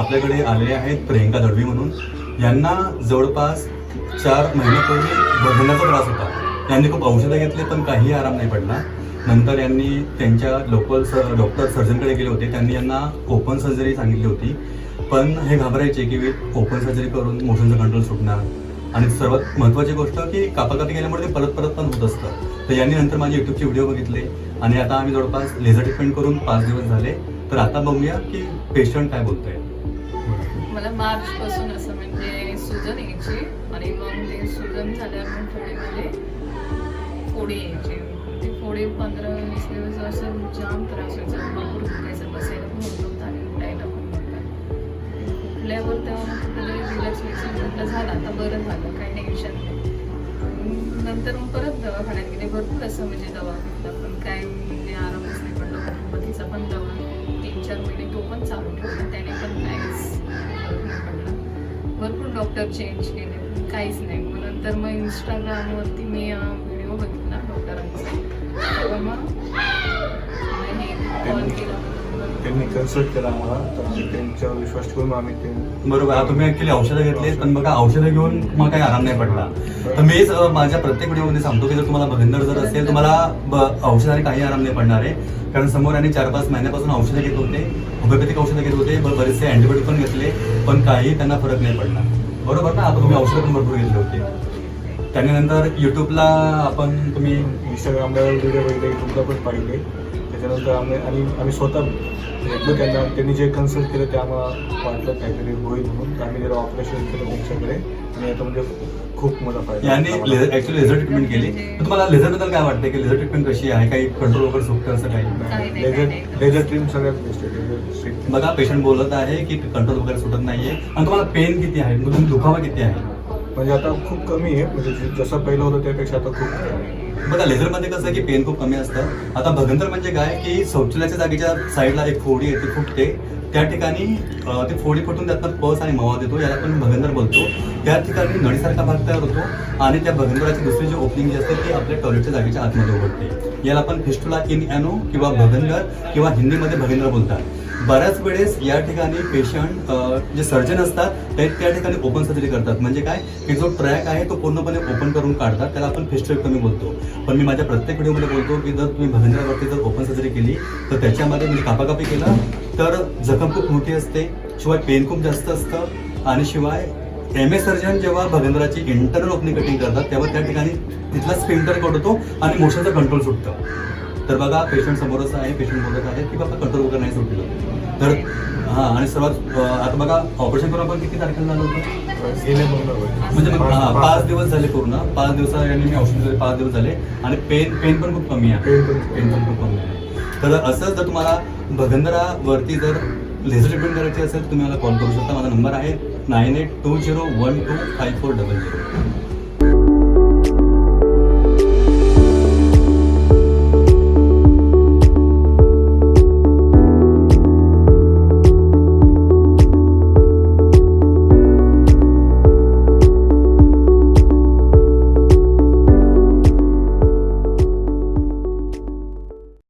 आपल्याकडे आलेले आहेत प्रियंका दळवी म्हणून. यांना जवळपास चार महिन्यापूर्वी बघण्याचा त्रास होता. त्यांनी खूप औषधं घेतले पण काही आराम नाही पडला. नंतर यांनी त्यांच्या लोकल सर डॉक्टर सर्जनकडे गेले होते. त्यांनी यांना ओपन सर्जरी सांगितली होती. पण हे घाबरायचे की ओपन सर्जरी करून मोशनचं कंट्रोल सुटणार. आणि सर्वात महत्त्वाची गोष्ट की कापाकापी केल्यामुळे ते परत परत पण होत असतं. तर यांनी नंतर माझे यूट्यूबचे व्हिडिओ बघितले. आणि आता आम्ही जवळपास लेझर ट्रीटमेंट करून पाच दिवस झाले. तर आता बघूया की पेशंट काय बोलतोय. मला मार्च पासून असं म्हणजे सुजन यायची आणि मग ते सुजन झाल्यावर थोडे म्हणजे फोडी यायची. ते फोडी पंधरा वीस दिवस असं जाम त्रास व्हायचा. मग दुखायचं. बसायला पण होत आणि उठायला पण नव्हतं. उठल्यावर तेव्हा मग कुठेतरी रिलॅक्सेशन म्हटलं झालं आता बरं झालं. काही टेन्शन नाही. नंतर मग परत दवाखान्यात गेले. भरपूर असं म्हणजे दवा घेतला पण काय म्हणजे आरामच नाही पडला. होमिओपॅथीचा पण दवा तीन चार महिने तो पण चालू ठेवला त्याने पण काहीच भरपूर डॉक्टर चेंज केले काहीच नाही. मग नंतर मग इंस्टाग्रामवरती मी व्हिडिओ बघितला डॉक्टरांचा तेव्हा मग मग हे कॉल केला. त्यांनी कन्सल्ट केला आम्हाला. तर आम्ही त्यांच्यावर विश्वास ठेवून आम्ही ते बरोबर आता तुम्ही ऍक्च्युली औषधं घेतली पण बघा औषधं घेऊन तुम्हाला काही आराम नाही पडला तर मीच माझ्या प्रत्येक व्हिडिओमध्ये सांगतो की जर तुम्हाला भगंदर जर असेल तुम्हाला औषधाने काही आराम नाही पडणार आहे. कारण समोर आणि चार पाच महिन्यापासून औषधं घेत होते होमिओपॅथिक औषधं घेत होते बरेचसे अँटीबायोटिक पण घेतले पण काही त्यांना फरक नाही पडला. बरोबर ना? आता तुम्ही औषधं पण भरपूर घेतले होते. त्यानंतर युट्यूबला आपण तुम्ही इंस्टाग्रामला व्हिडिओ बघितले युट्यूबला पण पाहिले. त्याच्यानंतर आम्ही आणि आम्ही स्वतः भेटलो त्यांना त्यांनी जे कन्सल्ट केलं ते आम्हाला वाटलं काहीतरी होईल म्हणून. तर आम्ही जरा ऑपरेशन केलं त्यांच्याकडे. आणि आता म्हणजे खूप मोठा फायदा यांनी आम्हाला. ऍक्च्युली लेझर ट्रीटमेंट केली. तर तुम्हाला लेझरबद्दल काय वाटतं की लेझर ट्रीटमेंट कशी आहे? काही कंट्रोल वगैरे सुटतं असं काही? नाही, लेझर नाही. लेझर ट्रीम सगळ्यात बेस्ट आहे लेझर ट्रीम बघा पेशंट बोलत आहे की कंट्रोल वगैरे सुटत नाहीये. आणि तुम्हाला पेन किती आहे? म्हणजे तुम्ही दुखावा किती आहे? म्हणजे आता खूप कमी आहे. म्हणजे जसं पहिलं होतं त्यापेक्षा आता खूप कमी आहे. बघा लेझरमध्ये कसं आहे की पेन खूप कमी असतं. आता भगंतर म्हणजे काय की शौचालयाच्या जागेच्या साईडला एक फोडी येते फुटते. त्या ठिकाणी ती फोडी फुटून त्यातनं पस आणि मवा देतो याला आपण भगंदर बोलतो. त्या ठिकाणी नळीसारखा भाग तयार होतो आणि त्या भगंदराची दुसरी जी ओपनिंग जी असते ती आपल्या टॉयलेटच्या जागेच्या आतमध्ये उघडते. याला आपण फिस्टुला इन ॲनो किंवा भगंदर किंवा हिंदीमध्ये भगंदर बोलतात. बऱ्याच वेळेस या ठिकाणी पेशंट जे सर्जन असतात ते त्या ठिकाणी ओपन सर्जरी करतात. म्हणजे काय? की जो ट्रॅक आहे तो पूर्णपणे ओपन करून काढतात. त्याला आपण फेस्टोएक्टमी बोलतो. पण मी माझ्या प्रत्येक व्हिडिओमध्ये बोलतो की जर तुम्ही भगंदरावरती जर ओपन सर्जरी केली तर त्याच्यामध्ये म्हणजे कापाकापी केला तर जखम खूप मोठी असते शिवाय पेन खूप जास्त असतं आणि शिवाय एम ए सर्जन जेव्हा भगेंद्राची इंटरनल ओपनिंग कटिंग करतात तेव्हा त्या ठिकाणी तिथला स्पिंटर कट होतो आणि मोशनचं कंट्रोल सुटतं. तर बघा पेशंट समोरच आहे पेशंट बोलत आहे की बाबा कंट्रोल वगैरे नाही सुटलं. तर हां आणि सर्वात आता बघा ऑपरेशन करून आपण किती तारखेला झालं होतं? म्हणजे हां, पाच दिवस. झाले पूर्ण. पाच दिवसा यांनी मी औषध दिले पाच दिवस झाले. आणि पेन पेन पण खूप कमी आहे. पेन पण पेन पण खूप कमी आहे. तर असं जर तुम्हाला भगंदरावरती जर लेझर ट्रीटमेंट करायची असेल तुम्ही मला कॉल करू शकता. माझा नंबर आहे nine eight two zero one two five four double zero.